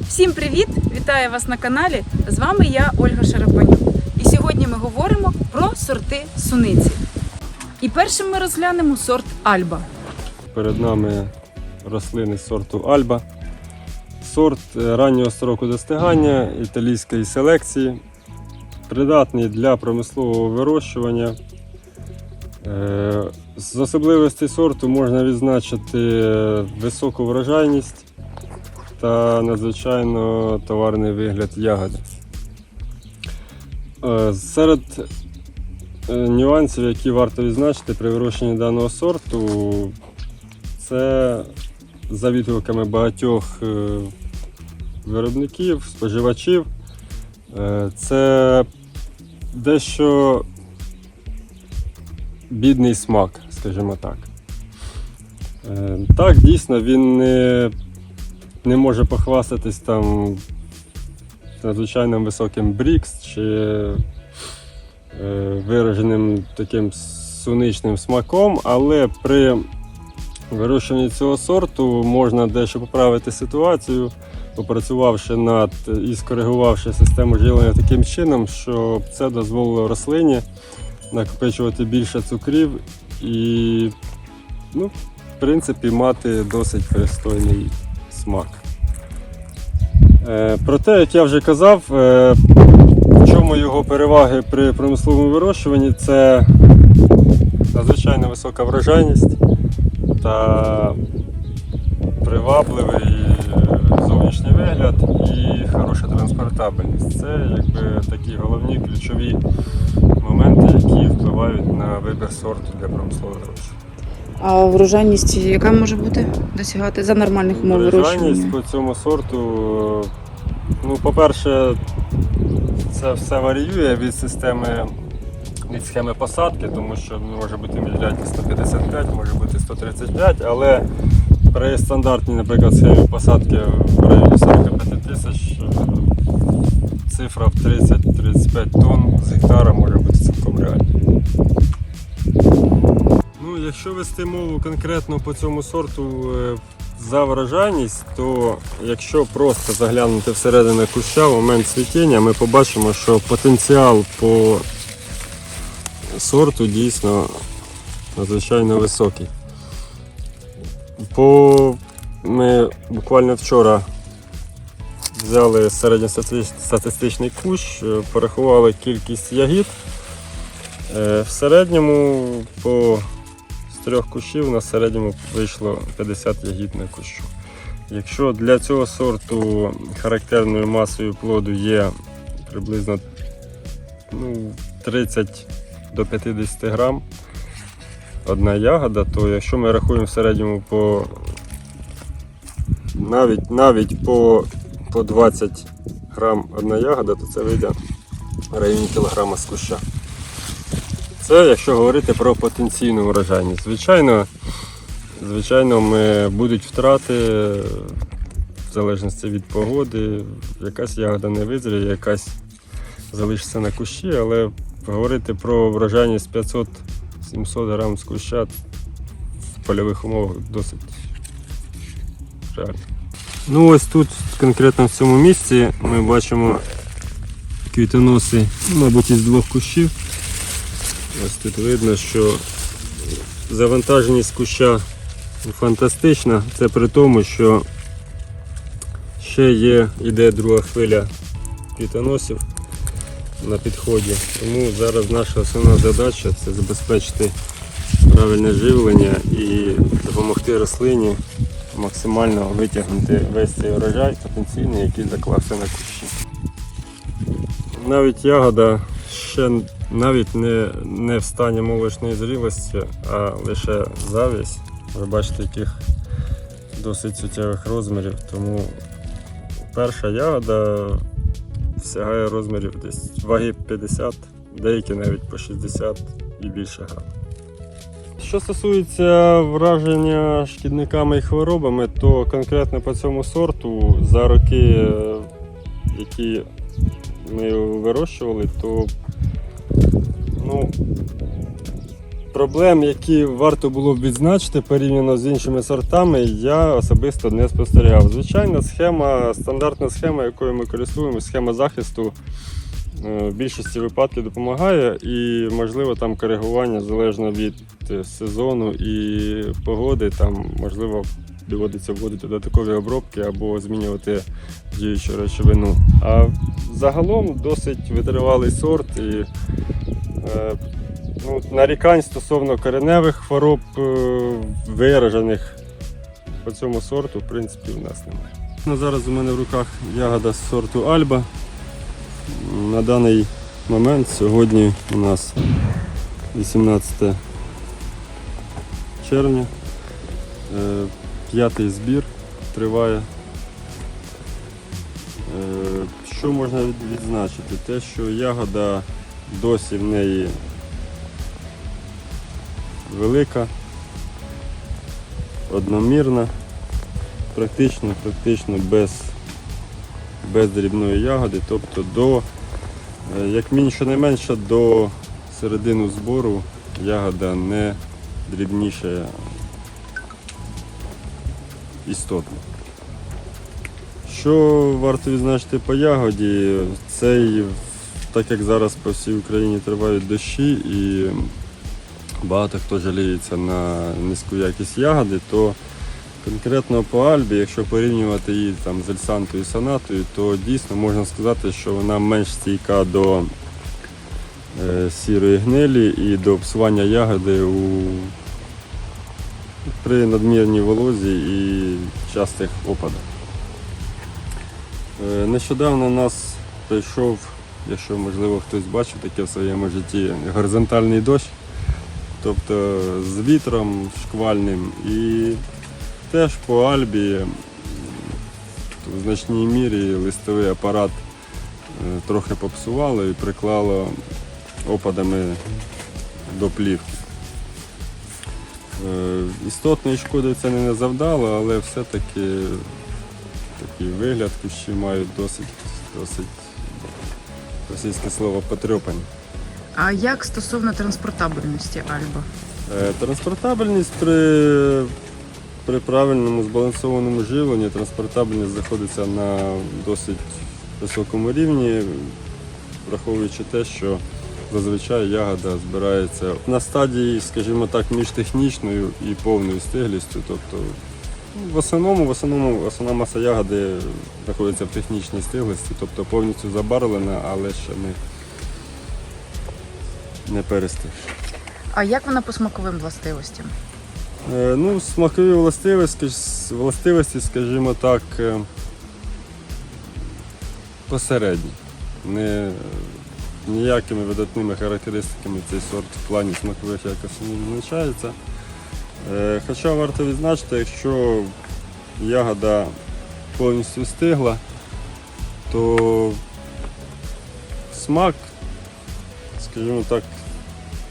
Всім привіт! Вітаю вас на каналі. З вами я, Ольга Шарапанюк. І сьогодні ми говоримо про сорти суниці. І першим ми розглянемо сорт Альба. Перед нами рослини сорту Альба. Сорт е, раннього строку достигання італійської селекції, придатний для промислового вирощування. Е, З особливостей сорту можна відзначити е, високу врожайність та надзвичайно товарний вигляд ягоди. Е, Серед е, нюансів, які варто відзначити при вирощенні даного сорту, це за відгуками багатьох е, виробників, споживачів. Це дещо бідний смак, скажімо так. Так, дійсно, він не, не може похвастатись там надзвичайно високим брікс чи е, вираженим таким суничним смаком, але при вирощуванні цього сорту можна дещо поправити ситуацію, попрацювавши над і скоригувавши систему живлення таким чином, що це дозволило рослині накопичувати більше цукрів і, ну, в принципі, мати досить пристойний смак. Е, Проте, як я вже казав, е, в чому його переваги при промисловому вирощуванні це надзвичайно висока врожайність та привабливий е, зовнішній вигляд і хороша транспортабельність. Це якби такі головні ключові моменти, які впливають на вибір сорту для промислового вирощування. А врожайність, яка може бути досягати за нормальних умов Врожайність по цьому сорту, е, ну, по-перше, це все варіює від системи від схеми посадки, тому що може бути міжрядні 155, може бути 135, але при стандартній, наприклад, схемі посадки в районі 45 тисяч е, цифра в 30-35 тонн з гектара може бути. цілком Якщо вести мову конкретно по цьому сорту е, за врожайність, то якщо просто заглянути всередину куща в момент цвітіння, ми побачимо, що потенціал по сорту дійсно надзвичайно високий. По... Ми буквально вчора взяли середньостатистичний кущ, е, порахували кількість ягід. Е, В середньому по трьох кущів на середньому вийшло 50 ягід на кущу. Якщо для цього сорту характерною масою плоду є приблизно ну, 30 до 50 грам одна ягода, то якщо ми рахуємо в середньому по навіть, навіть по, по 20 грам одна ягода, то це вийде в районі кілограма з куща. Це якщо говорити про потенційну врожайність. Звичайно, звичайно, ми будуть втрати в залежності від погоди. Якась ягода не визріє, якась залишиться на кущі, але говорити про врожайність 500-700 грам з куща в польових умовах досить реально. Ну ось тут, конкретно в цьому місці, ми бачимо квітоноси, мабуть, із двох кущів. Ось тут видно, що завантаженість куща фантастична. Це при тому, що ще є, іде друга хвиля квітоносів на підході. Тому зараз наша основна задача це забезпечити правильне живлення і допомогти рослині максимально витягнути весь цей урожай потенційний, який заклався на кущі. Навіть ягода ще навіть не, не в стані молочної зрілості, а лише завість. Ви бачите, яких досить суттєвих розмірів. Тому перша ягода сягає розмірів десь ваги 50, деякі навіть по 60 і більше грам. Що стосується враження шкідниками і хворобами, то конкретно по цьому сорту за роки, е, які ми вирощували, то ну, проблем, які варто було б відзначити порівняно з іншими сортами, я особисто не спостерігав. Звичайно, схема, стандартна схема, якою ми користуємося, схема захисту е, в більшості випадків допомагає і, можливо, там коригування залежно від е, сезону і погоди, там, можливо, доводиться вводити додаткові обробки або змінювати діючу речовину. А загалом досить витривалий сорт і ну, нарікань стосовно кореневих хвороб е, виражених по цьому сорту, в принципі, у нас немає. Ну, зараз у мене в руках ягода з сорту Альба. На даний момент сьогодні у нас 18 червня. Е, П'ятий збір триває. Е, Що можна відзначити? Те, що ягода досі в неї велика, одномірна, практично, практично без, без дрібної ягоди, тобто до, е, як мінімум, щонайменше до середини збору ягода не дрібніша істотно. Що варто відзначити по ягоді, цей, так як зараз по всій Україні тривають дощі і багато хто жаліється на низьку якість ягоди, то конкретно по Альбі, якщо порівнювати її там, з Ельсантою і Санатою, то дійсно можна сказати, що вона менш стійка до е, сірої гнилі і до псування ягоди у, при надмірній волозі і частих опадах. Е, Нещодавно у нас прийшов, якщо можливо хтось бачив таке в своєму житті, горизонтальний дощ, тобто з вітром шквальним і теж по Альбі в значній мірі листовий апарат е, трохи попсувало і приклало опадами до плівки. Е, Істотної шкоди це не завдало, але все-таки такий вигляд кущі мають досить, досить російське слово потрьопані. А як стосовно транспортабельності Альба? Е, Транспортабельність при, при правильному збалансованому живленні, транспортабельність знаходиться на досить високому рівні, враховуючи те, що зазвичай ягода збирається на стадії, скажімо так, між технічною і повною стиглістю. Тобто в основному, в основному основна маса ягоди знаходиться в технічній стиглості, тобто повністю забарвлена, але ще не, не перестигла. А як вона по смаковим властивостям? Е, Ну, смакові властивості, властивості, скажімо так, е, посередні. Не, ніякими видатними характеристиками цей сорт в плані смакових якось не відзначається. Е, Хоча варто відзначити, якщо ягода повністю стигла, то смак, скажімо так,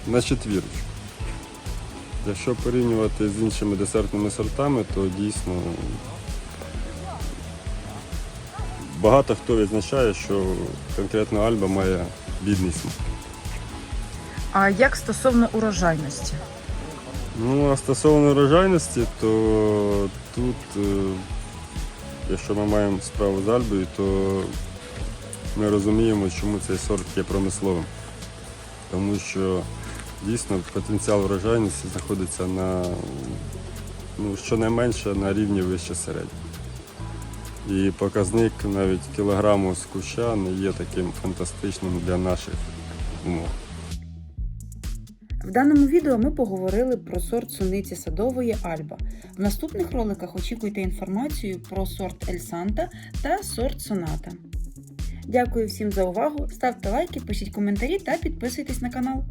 на четвірочку. Якщо порівнювати з іншими десертними сортами, то дійсно багато хто відзначає, що конкретно Альба має бідний смак. А як стосовно урожайності? Ну, а стосовно урожайності, то тут, е, якщо ми маємо справу з Альбою, то ми розуміємо, чому цей сорт є промисловим. Тому що дійсно потенціал врожайності знаходиться на ну, щонайменше на рівні вище середнього. І показник навіть кілограму з куща не є таким фантастичним для наших умов. В даному відео ми поговорили про сорт суниці садової Альба. В наступних роликах очікуйте інформацію про сорт Ельсанта та сорт Соната. Дякую всім за увагу. Ставте лайки, пишіть коментарі та підписуйтесь на канал.